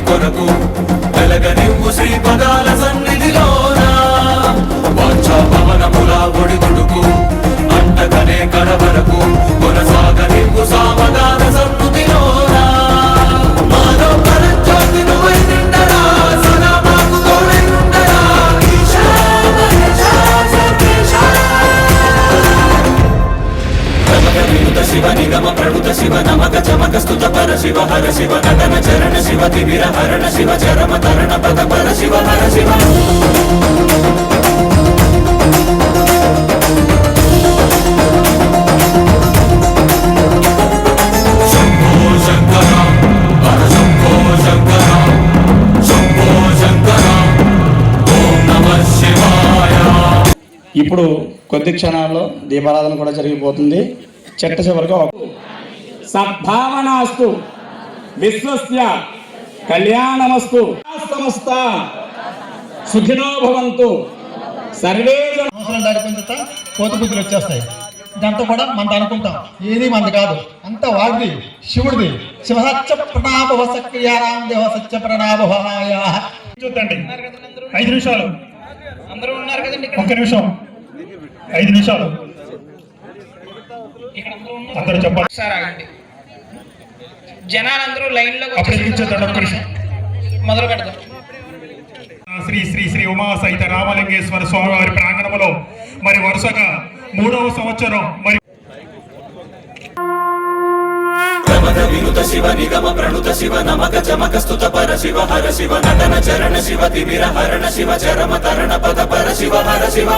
కొరకు వెలగనివ్వు శ్రీ పదాల శంకర శంభో శంకర. ఓం నమః శివాయ. ఇప్పుడు కొద్ది క్షణాల్లో దీపారాధన కూడా జరిగిపోతుంది. చెట్ట చివరిగా సద్భావనాస్తు. విశ్వస్య. కళ్యాణమస్తు. సమస్త. సుఖినో భవంతు. సర్వే జన- సంవత్సరం దాటిపోయిన తర్వాత కోతి బుద్ధులు వచ్చేస్తాయి. దాంతో కూడా మనం అనుకుంటాం. ఏది మనది కాదు. అంత వాడిది శివుడిది. శివసత్య ప్రణాభవ సక్రియారాం దేవ సత్య ప్రణాభవాయ చూద్దండి. ఐదు నిమిషాలు. ఒక్క నిమిషం. ఐదు నిమిషాలు. అందరూ చెప్పాలి ఒకసారి ఆగండి. జనాలందరూ లైన్లో మొదలు పెడదాం శ్రీ శ్రీ శ్రీ ఉమా సహిత రామలింగేశ్వర స్వామి వారి ప్రాంగణంలో మరి వరుసగా మూడవ సంవత్సరం మరి వినుత శివ నిగమ ప్రణుత శివ నమక చమక స్తుత పర శివ హర శివ నటన చరణ శివ తిమిర హరణ శివ చరమ తరణ పద పర శివ హర శివ.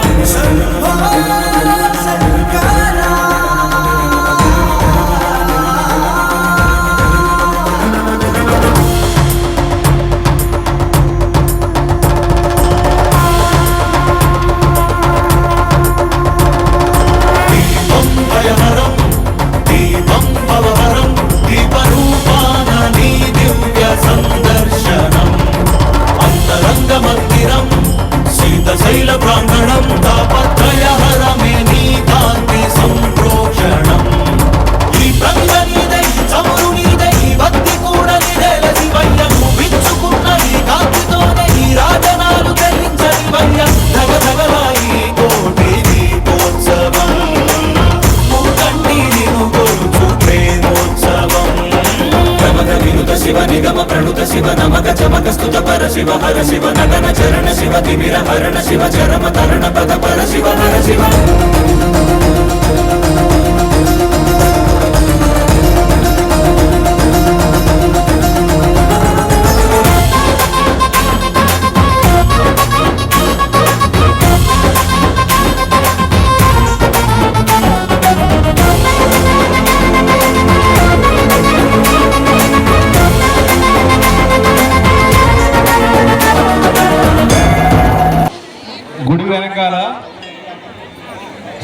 తైల బ్రాహ్మణం తాపత్రయ. శివ హర శివ నగన చరణ శివ తిమిర హరణ శివ చరమ తరణ పద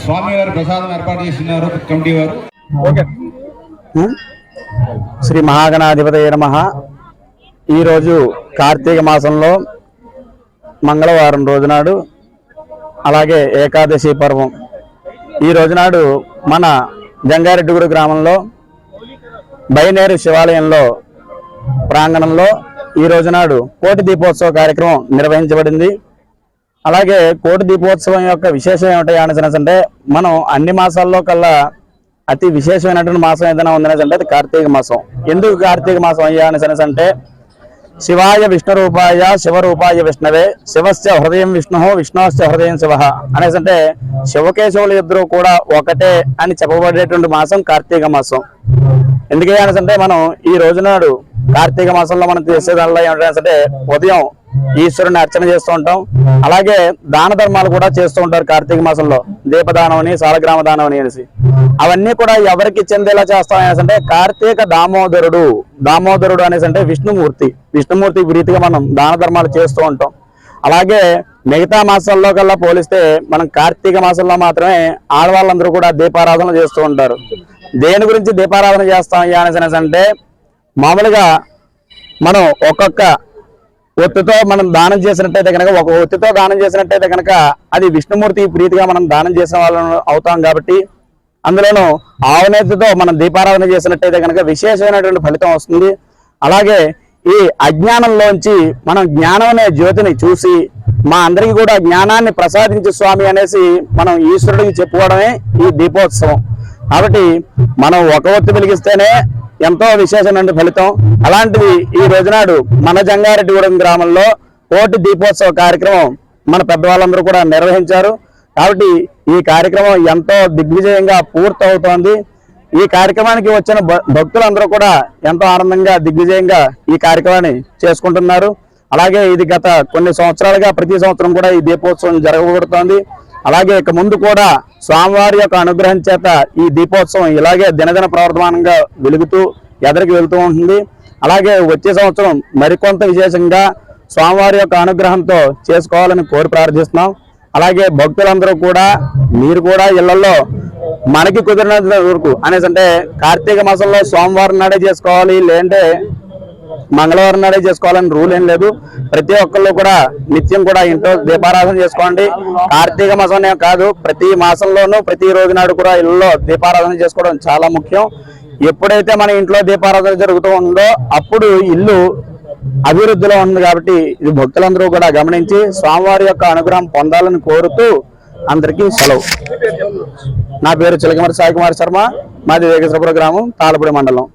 ప్రసాదం ఏర్పాటు చేసినారు కమిటీ వారు. శ్రీ మహాగణాధిపతయ నమ. ఈరోజు కార్తీక మాసంలో మంగళవారం రోజునాడు అలాగే ఏకాదశి పర్వం. ఈ రోజునాడు మన జంగారెడ్డిగూడు గ్రామంలో బయనేరు శివాలయంలో ప్రాంగణంలో ఈ రోజునాడు కోటి దీపోత్సవ కార్యక్రమం నిర్వహించబడింది. అలాగే కోటి దీపోత్సవం యొక్క విశేషం ఏమిటి అంటే మనం అన్ని మాసాల్లో కల్లా అతి విశేషమైనటువంటి మాసం ఏదైనా ఉందనేసంటే అది కార్తీక మాసం. ఎందుకు కార్తీక మాసం అయ్యా అంటే శివాయ విష్ణు రూపాయ శివరూపాయ విష్ణవే శివస్య హృదయం విష్ణు విష్ణుశ్చ హృదయం శివ అనేసి అంటే శివకేశవులు ఇద్దరు కూడా ఒకటే అని చెప్పబడేటువంటి మాసం కార్తీక మాసం. ఎందుకే అంటే మనం ఈ రోజునాడు కార్తీక మాసంలో మనం చేసేదానిలో ఏమిటంటే ఉదయం ఈశ్వరుని అర్చన చేస్తూ ఉంటాం. అలాగే దాన ధర్మాలు కూడా చేస్తూ ఉంటారు కార్తీక మాసంలో. దీపదానం అని సాలగ్రామ దానం అని అనేసి. అవన్నీ కూడా ఎవరికి చెందేలా చేస్తాం అనేసి అంటే కార్తీక దామోదరుడు. దామోదరుడు అనేసి అంటే విష్ణుమూర్తి. విష్ణుమూర్తి రీతిగా మనం దాన ధర్మాలు చేస్తూ ఉంటాం. అలాగే మిగతా మాసాల్లో కల్లా పోలిస్తే మనం కార్తీక మాసంలో మాత్రమే ఆడవాళ్ళందరూ కూడా దీపారాధన చేస్తూ ఉంటారు. దేని గురించి దీపారాధన చేస్తాం అనేసి అంటే మామూలుగా మనం ఒక్కొక్క ఒత్తితో మనం దానం చేసినట్టయితే కనుక ఒక ఒత్తితో దానం చేసినట్టయితే కనుక అది విష్ణుమూర్తి ప్రీతిగా మనం దానం చేసిన వాళ్ళం అవుతాం కాబట్టి అందులోనూ ఆవనేతతో మనం దీపారాధన చేసినట్టయితే కనుక విశేషమైనటువంటి ఫలితం వస్తుంది. అలాగే ఈ అజ్ఞానంలోంచి మనం జ్ఞానం అనే జ్యోతిని చూసి మా అందరికీ కూడా జ్ఞానాన్ని ప్రసాదించు స్వామి అనేసి మనం ఈశ్వరుడికి చెప్పుకోవడమే ఈ దీపోత్సవం. కాబట్టి మనం ఒక ఒత్తి వెలిగిస్తేనే ఎంతో విశేషమైన ఫలితం. అలాంటిది ఈ రోజునాడు మన జంగారెడ్డిగూడెం గ్రామంలో కోటి దీపోత్సవ కార్యక్రమం మన పెద్దవాళ్ళందరూ కూడా నిర్వహించారు. కాబట్టి ఈ కార్యక్రమం ఎంతో దిగ్విజయంగా పూర్తవుతోంది. ఈ కార్యక్రమానికి వచ్చిన భ- భక్తులందరూ కూడా ఎంతో ఆనందంగా దిగ్విజయంగా ఈ కార్యక్రమాన్ని చేసుకుంటున్నారు. అలాగే ఇది గత కొన్ని సంవత్సరాలుగా ప్రతి సంవత్సరం కూడా ఈ దీపోత్సవం జరగబడుతోంది. అలాగే ఇక ముందు కూడా స్వామివారి యొక్క అనుగ్రహం చేత ఈ దీపోత్సవం ఇలాగే దినదిన ప్రవర్ధమానంగా వెలుగుతూ ఎదరికి వెళుతూ ఉంటుంది. అలాగే వచ్చే సంవత్సరం మరికొంత విశేషంగా స్వామివారి యొక్క అనుగ్రహంతో చేసుకోవాలని కోరి ప్రార్థిస్తున్నాం. అలాగే భక్తులందరూ కూడా మీరు కూడా ఇళ్ళలో మనకి కుదిరినంత వరకు అనేసి అంటే కార్తీక మాసంలో సోమవారం నాడే చేసుకోవాలి లేదంటే మంగళవారం నాడే చేసుకోవాలని రూల్ ఏం లేదు. ప్రతి ఒక్కళ్ళు కూడా నిత్యం కూడా ఇంట్లో దీపారాధన చేసుకోండి. కార్తీక మాసంనే కాదు ప్రతి మాసంలోనూ ప్రతి రోజు నాడు కూడా ఇళ్ళలో దీపారాధన చేసుకోవడం చాలా ముఖ్యం. ఎప్పుడైతే మన ఇంట్లో దీపారాధన జరుగుతూ ఉందో అప్పుడు ఇల్లు అభివృద్ధిలో ఉంది కాబట్టి ఇది భక్తులందరూ కూడా గమనించి స్వామివారి యొక్క అనుగ్రహం పొందాలని కోరుతూ అందరికీ సెలవు. నా పేరు చిలకమరి సాయి కుమార్ శర్మ మాది వేగేశ్వరపురం గ్రామం తాళపూడి మండలం.